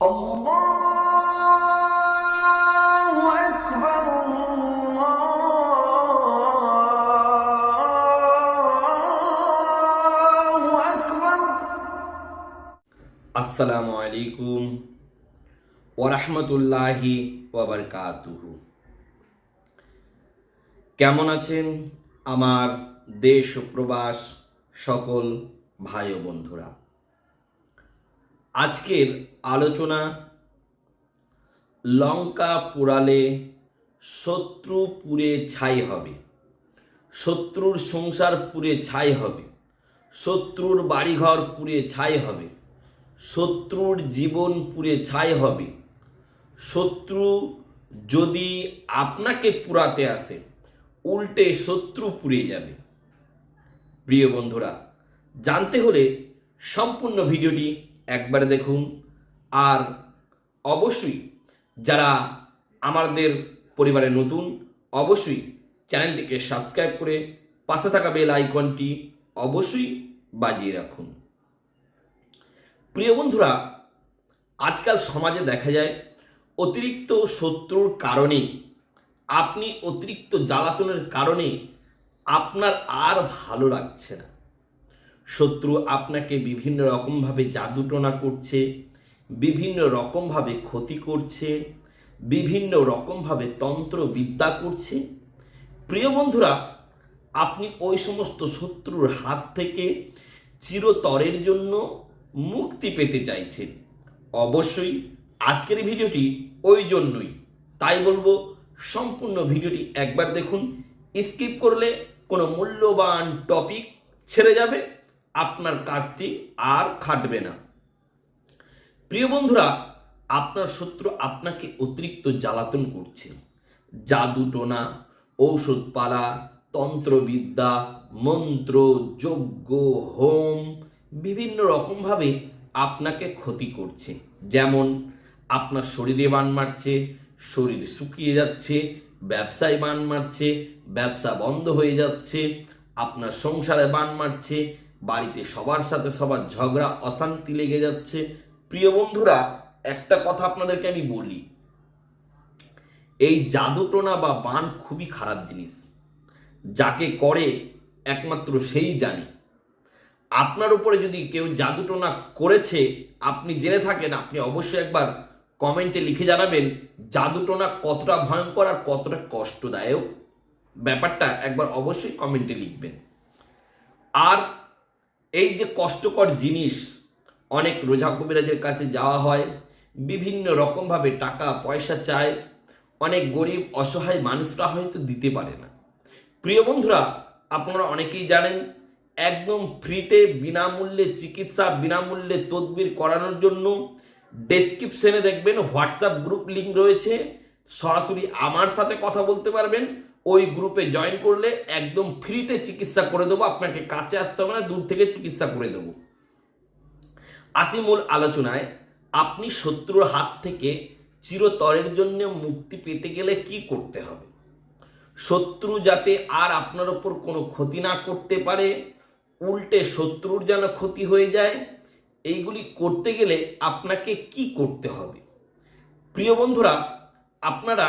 আসসালামু আলাইকুম ওরহমতুল্লাহি ওবরকাতুহু কেমন আছেন আমার দেশ প্রবাস সকল ভাই বন্ধুরা? আজকের আলোচনা, লঙ্কা পোড়ালে শত্রু পুড়ে ছাই হবে, শত্রুর সংসার পুড়ে ছাই হবে, শত্রুর বাড়িঘর পুড়ে ছাই হবে, শত্রুর জীবন পুড়ে ছাই হবে। শত্রু যদি আপনাকে পুরাতে আসে, উল্টে শত্রু পুড়ে যাবে। প্রিয় বন্ধুরা, জানতে হলে সম্পূর্ণ ভিডিওটি একবার দেখুন আর অবশ্যই যারা আমাদের পরিবারে নতুন, অবশ্যই চ্যানেলটিকে সাবস্ক্রাইব করে পাশে থাকা বেল আইকনটি অবশ্যই বাজিয়ে রাখুন। প্রিয় বন্ধুরা, আজকাল সমাজে দেখা যায় অতিরিক্ত শত্রুর কারণে, আপনি অতিরিক্ত জ্বালাতনের কারণে আপনার আর ভালো লাগছে না। শত্রু আপনাকে বিভিন্ন রকমভাবে জাদুটনা করছে বিভিন্ন রকমভাবে ক্ষতি করছে, বিভিন্ন রকমভাবে তন্ত্র বিদ্যা করছে। প্রিয় বন্ধুরা, আপনি ওই সমস্ত শত্রুর হাত থেকে চিরতরের জন্য মুক্তি পেতে চাইছেন। অবশ্যই আজকের ভিডিওটি ওই জন্যই। তাই বলব, সম্পূর্ণ ভিডিওটি একবার দেখুন। স্কিপ করলে কোনো মূল্যবান টপিক ছেড়ে যাবে, আপনার কাজটি আর খাটবে না। প্রিয় বন্ধুরা, আপনার শত্রু আপনাকে অতিরিক্ত জ্বালাতন করছে। জাদুটোনা ঔষধপালা, তন্ত্রবিদ্যা, মন্ত্র, যজ্ঞ, হোম, বিভিন্ন রকমভাবে আপনাকে ক্ষতি করছে। যেমন, আপনার শরীরে বান মারছে, শরীর শুকিয়ে যাচ্ছে, ব্যবসায় বান মারছে, ব্যবসা বন্ধ হয়ে যাচ্ছে, আপনার সংসারে বান মারছে, বাড়িতে সবার সাথে সবার ঝগড়া, অশান্তি লেগে যাচ্ছে প্রিয় বন্ধুরা, একটা কথা আপনাদেরকে আমি বলি। এই জাদুটোনা বা বান খুবই খারাপ জিনিস। যাকে করে একমাত্র সেই জানে। আপনার উপরে যদি কেউ জাদুটোনা করেছে, আপনি জেনে থাকেন, আপনি অবশ্যই একবার কমেন্টে লিখে জানাবেন, জাদুটোনা কতটা ভয়ঙ্কর আর কতটা কষ্টদায়ক। ব্যাপারটা একবার অবশ্যই কমেন্টে লিখবেন। আর এই যে কষ্টকর জিনিস অনেক রোজা কবিরাজের কাছে যাওয়া হয়, বিভিন্ন রকমভাবে টাকা, পয়সা চায়। অনেক গরিব, অসহায় মানুষরা হয়তো দিতে পারে না। প্রিয় বন্ধুরা, আপনারা অনেকেই জানেন, একদম ফ্রিতে বিনামূল্যে চিকিৎসা, বিনামূল্যে তদবির করানোর জন্য ডেসক্রিপশনে দেখবেন হোয়াটসঅ্যাপ গ্রুপ লিঙ্ক রয়েছে। সরাসরি আমার সাথে কথা বলতে পারবেন। ওই গ্রুপে জয়েন করলে একদম ফ্রিতে চিকিৎসা করে দেবো। আপনাকে কাছে আসতে হবে না, দূর থেকে চিকিৎসা করে দেবো। আসি মূল আলোচনায় আপনি শত্রুর হাত থেকে চিরতরের জন্য মুক্তি পেতে গেলে কি করতে হবে? শত্রু যাতে আর আপনার ওপর কোনো ক্ষতি না করতে পারে, উল্টে শত্রুর যেন ক্ষতি হয়ে যায়, এইগুলি করতে গেলে আপনাকে কি করতে হবে? প্রিয় বন্ধুরা, আপনারা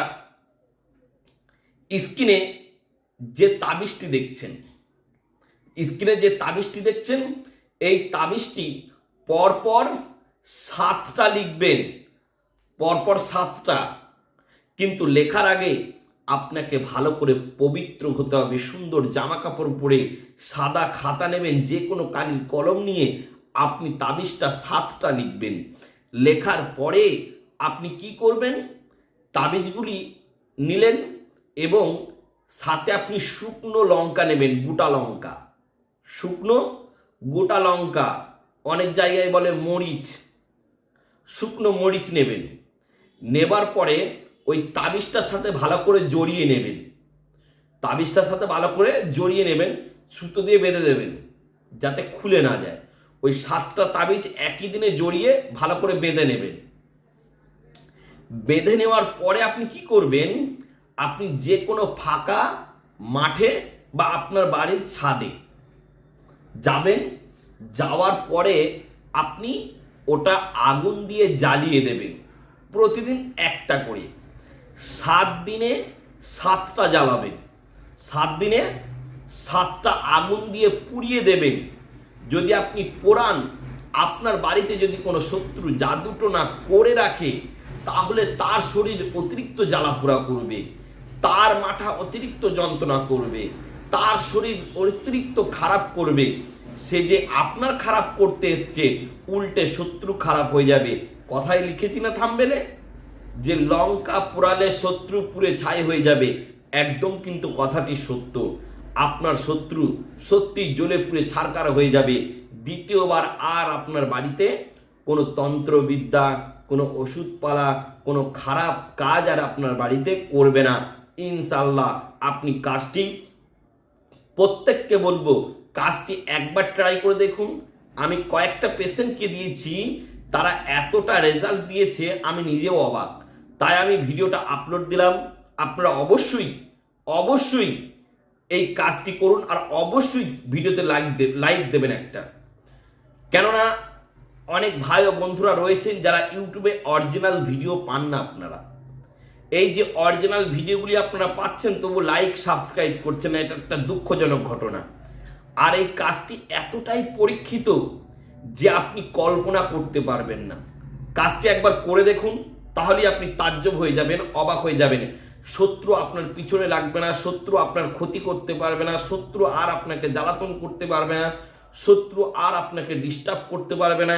স্ক্রিনে যে তাবিজটি দেখছেন, স্ক্রিনে যে তাবিজটি দেখছেন, এই তাবিজটি পরপর সাতটা লিখবেন, পরপর সাতটা। কিন্তু লেখার আগে আপনাকে ভালো করে পবিত্র হতে হবে, সুন্দর জামা কাপড় পরে সাদা খাতা নেবেন, যে কোনো কালির কলম নিয়ে আপনি তাবিজটা সাতটা লিখবেন। লেখার পরে আপনি কি করবেন? তাবিজগুলি নিলেন এবং সাথে আপনি শুকনো লঙ্কা নেবেন, গোটা লঙ্কা। শুকনো, গোটা লঙ্কা। অনেক জায়গায় বলে মরিচ, শুকনো মরিচ নেবেন। নেবার পরে ওই তাবিজটার সাথে ভালো করে জড়িয়ে নেবেন। তাবিজটার সাথে ভালো করে জড়িয়ে নেবেন, সুতো দিয়ে বেঁধে দেবেন, যাতে খুলে না যায়। ওই সাতটা তাবিজ একই দিনে জড়িয়ে ভালো করে বেঁধে নেবেন। বেঁধে নেওয়ার পরে আপনি কি করবেন? আপনি যে কোনো ফাঁকা মাঠে বা আপনার বাড়ির ছাদে যাবেন যাওয়ার পরে আপনি ওটা আগুন দিয়ে জ্বালিয়ে দেবেন। প্রতিদিন একটা করে। সাত দিনে সাতটা জ্বালাবেন। সাত দিনে সাতটা আগুন দিয়ে পুড়িয়ে দেবেন। যদি আপনি পোড়ান, আপনার বাড়িতে যদি কোনো শত্রু জাদুটোনা করে রাখে, তাহলে তার শরীর অতিরিক্ত জ্বালাপোড়া করবে। তার মাথা অতিরিক্ত যন্ত্রণা করবে। তার শরীর অতিরিক্ত খারাপ করবে। সে যে আপনার খারাপ করতে এসছে, উল্টে শত্রু খারাপ হয়ে যাবে। কথায় লিখেছি না থামবেলে? যে লঙ্কা পোড়ালে শত্রু পুড়ে ছাই হয়ে যাবে, একদম কিন্তু কথাটি সত্য। আপনার শত্রু সত্যি জ্বলে পুড়ে ছারকার হয়ে যাবে। দ্বিতীয়বার আর আপনার বাড়িতে কোনো তন্ত্রবিদ্যা, কোনো ওষুধপালা, কোনো খারাপ কাজ আর আপনার বাড়িতে করবে না। ইনশাল্লাহ আপনি কাজটি প্রত্যেককে বলব, কাজটি একবার ট্রাই করে দেখুন। আমি কয়েকটা পেশেন্টকে দিয়েছি, তারা এতটা রেজাল্ট দিয়েছে, আমি নিজেও অবাক। তাই আমি ভিডিওটা আপলোড দিলাম। আপনারা অবশ্যই অবশ্যই এই কাজটি করুন আর অবশ্যই ভিডিওতে লাইক লাইক দেবেন একটা। কেননা, অনেক ভাই ও বন্ধুরা রয়েছেন যারা ইউটিউবে অরিজিনাল ভিডিও পান না আপনারা। এই যে অরিজিনাল ভিডিওগুলি আপনারা পাচ্ছেন, তবু লাইক সাবস্ক্রাইব করছেন না, এটা একটা দুঃখজনক ঘটনা। আর এই কাজটি এতটাই পরীক্ষিত যে আপনি কল্পনা করতে পারবেন না। কাজটি একবার করে দেখুন, তাহলেই আপনি তাজ্জব হয়ে যাবেন, অবাক হয়ে যাবেন। শত্রু আপনার পিছনে লাগবে না, শত্রু আপনার ক্ষতি করতে পারবে না, শত্রু আর আপনাকে জ্বালাতন করতে পারবে না, শত্রু আর আপনাকে ডিস্টার্ব করতে পারবে না।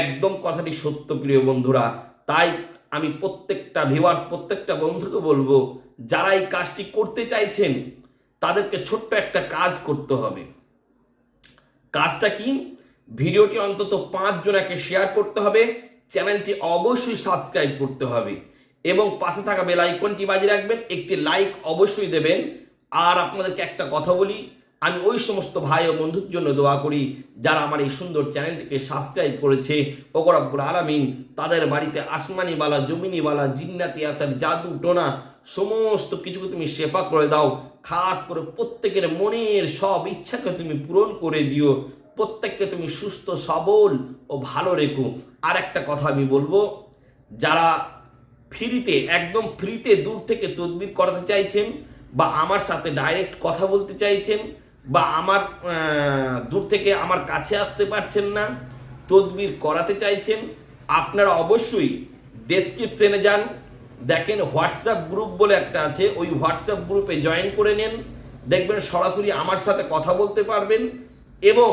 একদম কথাটি সত্য, প্রিয় বন্ধুরা। তাই আমি প্রত্যেকটা ভিউয়ার্স প্রত্যেকটা বন্ধুকে বলব যারা এই কাজটি করতে চাইছেন, তাদেরকে ছোট্ট একটা কাজ করতে হবে। কাজটা কি? ভিডিওটি অন্তত পাঁচ জনাকে শেয়ার করতে হবে চ্যানেলটি অবশ্যই সাবস্ক্রাইব করতে হবে এবং পাশে থাকা বেল আইকনটি বাজিয়ে রাখবেন, একটি লাইক অবশ্যই দেবেন। আর আপনাদেরকে একটা কথা বলি আমি ওই সমস্ত ভাই ও বন্ধুর জন্য দোয়া করি, যারা আমার এই সুন্দর চ্যানেলটিকে সাবস্ক্রাইব করেছে। ওকরাব্বুর আলামিন, তাদের বাড়িতে আসমানিওয়ালা জমিনিওয়ালা জিন্নাতি আসার জাদু টোনা সমস্ত কিছুকে তুমি শেফা করে দাও। খাস করে প্রত্যেকের মনের সব ইচ্ছাকে তুমি পূরণ করে দিও। প্রত্যেককে তুমি সুস্থ, সবল ও ভালো রেখো। আর একটা কথা আমি বলব, যারা ফ্রিতে, একদম ফ্রিতে দূর থেকে তদবির করাতে চাইছেন বা আমার সাথে ডাইরেক্ট কথা বলতে চাইছেন বা আমার দূর থেকে আমার কাছে আসতে পারছেন না, তদবির করাতে চাইছেন, আপনারা অবশ্যই ডেসক্রিপশনে যান। দেখেন হোয়াটসঅ্যাপ গ্রুপ বলে একটা আছে, ওই হোয়াটসঅ্যাপ গ্রুপে জয়েন করে নেন। দেখবেন সরাসরি আমার সাথে কথা বলতে পারবেন এবং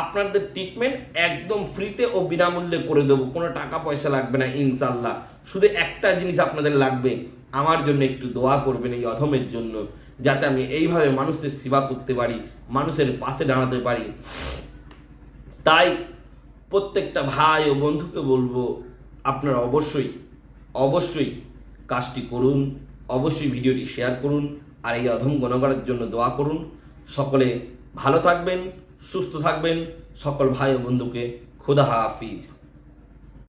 আপনাদের ট্রিটমেন্ট একদম ফ্রিতে ও বিনামূল্যে করে দেবো। কোনো টাকা পয়সা লাগবে না ইনশাল্লাহ শুধু একটা জিনিস আপনাদের লাগবে, আমার জন্য একটু দোয়া করবেন এই অধমের জন্য। যাতে আমি এইভাবে মানুষের সেবা করতে পারি, মানুষের পাশে দাঁড়াতে পারি। তাই প্রত্যেকটা ভাই ও বন্ধুকে বলব, আপনারা অবশ্যই অবশ্যই কাজটি করুন, অবশ্যই ভিডিওটি শেয়ার করুন, আর এই অধম গণগারের জন্য দোয়া করুন। সকলে ভালো থাকবেন, সুস্থ থাকবেন। সকল ভাই ও বন্ধুকে খোদা হাফিজ।